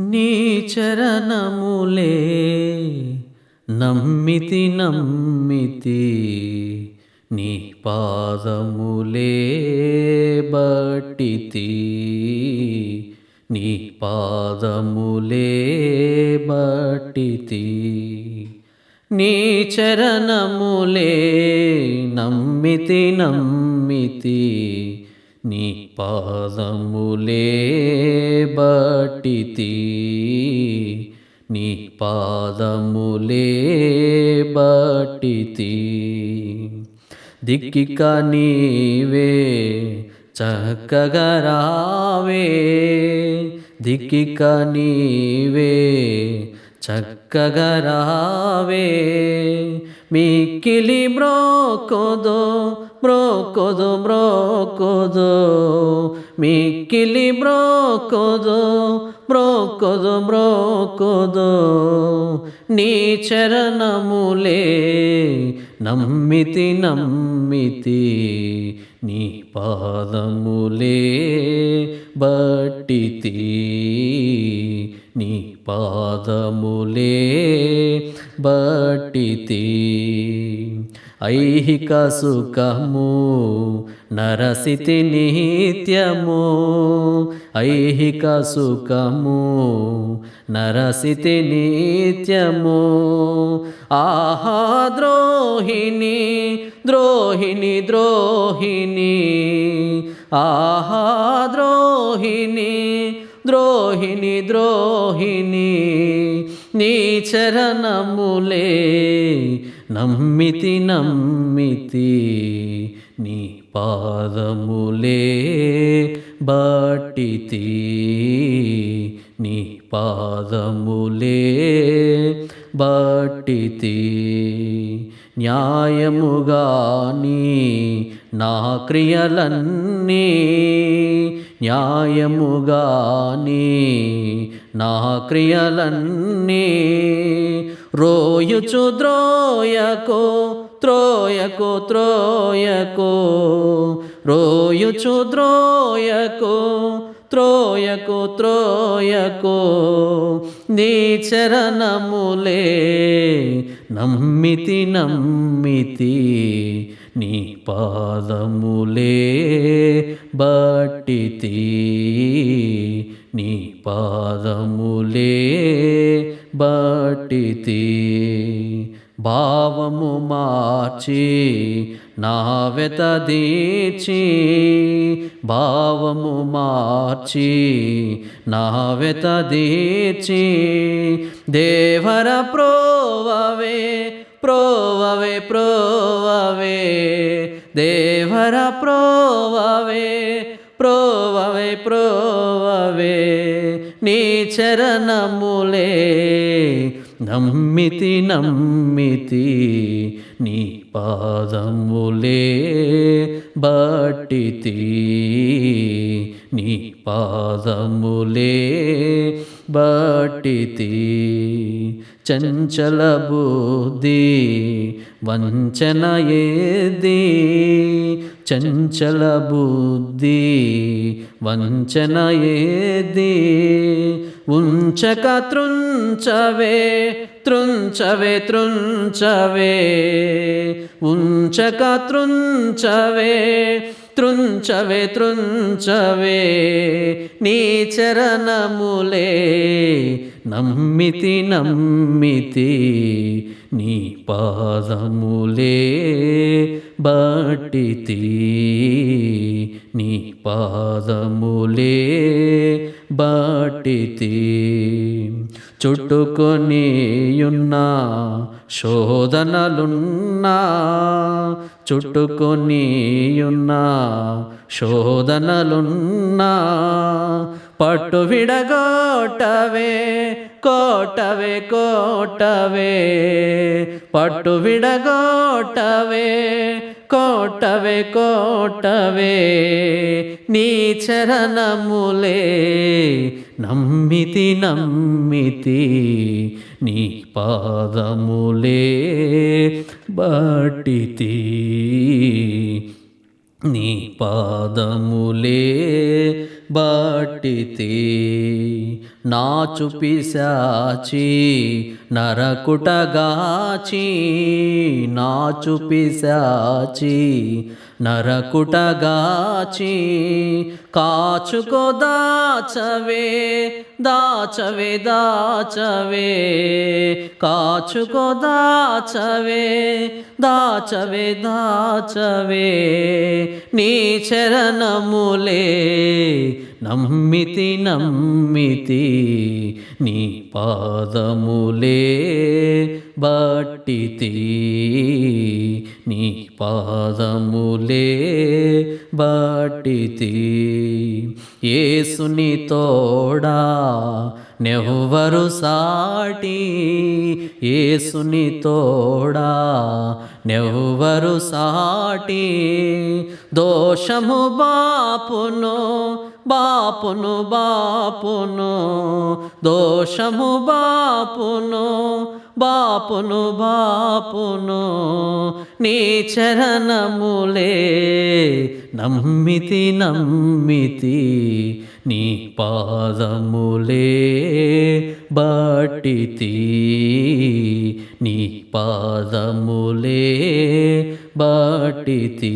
నీ చరణములే నమ్మితి నమ్మితి నీ పాదములే బట్టితి. నీ పాదములే బట్టితి. నీ చరణములే నమ్మితి నమ్మితి నీ పాదములే బట్టితి నీ పాదములే బట్టితి. దిక్కిక నీవే చక్కగా రావే. దిక్కిక నీవే చక్కగా రావే. మిక్కిలి బ్రోకోదో బ్రోకోదో బ్రోకోదో మిక్కిలి బ్రోకోదో బ్రోకోదో బ్రోకోదో నీ చరణములే నమ్మితి నమ్మితి నీ పాదములే బట్టితి నీ పాదములే బట్టితి. ఐహిక సుఖము నరసితి నిత్యము. ఐహిక సుఖము నరసితి నిత్యము. ఆహా ద్రోహిణి ద్రోహిణి ద్రోహిణి. ఆహా ద్రోహిణి ద్రోహిణి ద్రోహిణి నీ చరణములే నమ్మితి నమ్మితి నీ పాదములే బాటితి నీ పాదములే బాటితి. న్యాయముగా నీ నా క్రియలన్నీ న్యాయముగాని నా క్రియలన్నీ రోయుచు ద్రోయకో త్రోయకో త్రోయకో రోయుచు ద్రోయకో త్రోయకు త్రోయకు నీ చరణములే నమ్మితి నమ్మితి నీ పాదములే బట్టితి నీ పాదములే బట్టితి భావము మార్చి నా వెత దీచి భావము మార్చి నా వెత దీచి. దేవర ప్రోవవే ప్రోవవే ప్రోవవే. దేవర ప్రోవవే ప్రోవవే ప్రోవవే. నీ చరణములే నమ్మితి నమ్మితి నీ పాదములే బట్టితి నీ పాదములే బట్టితి చంచల బుద్ధి వంచన ఏది చంచల బుద్ధి. వంచన ఏది ఉంచక త్రుంచవే త్రుంచవే త్రుంచవే ఉంచక త్రుంచవే త్రుంచవే త్రుంచవే నీ చరణములే నమ్మితి నమ్మితి. నీ పాదములే బట్టితి నీ పాదములే బట్టితి చుట్టుకొనియున్న శోధనలున్నా చుట్టుకొనియున్న శోధనలున్నా పట్టు విడగోటవే కోటవే కోటవే. పట్టు విడగోటవే కోటవే కోటవే. నీ చరణములే నమ్మితి నమ్మితి నీ పాదములే బట్టితి. నీ పాదములే బాటితే నాచు పిశాచి నరకుటగాచి నాచు పిశాచి నరకుటగాచి కాచుకో దాచవే దాచవే దాచవే కాచుకో దాచవే దాచవే దాచవే నీ చరణములే నమ్మితి నమ్మితి నీ పాదములే బట్టితి నీ పాదములే బట్టితి ఏసుని తోడా నెవ్వరు సాటి. ఏసుని తోడా నెవ్వరు సాటి. దోషము బాపును బాపును బాపును దోషము బాపును బాపును బాపును నీ చరణములే నమ్మితి నమ్మితి నీ పాదములే బట్టితి నీ పాదములే బట్టితి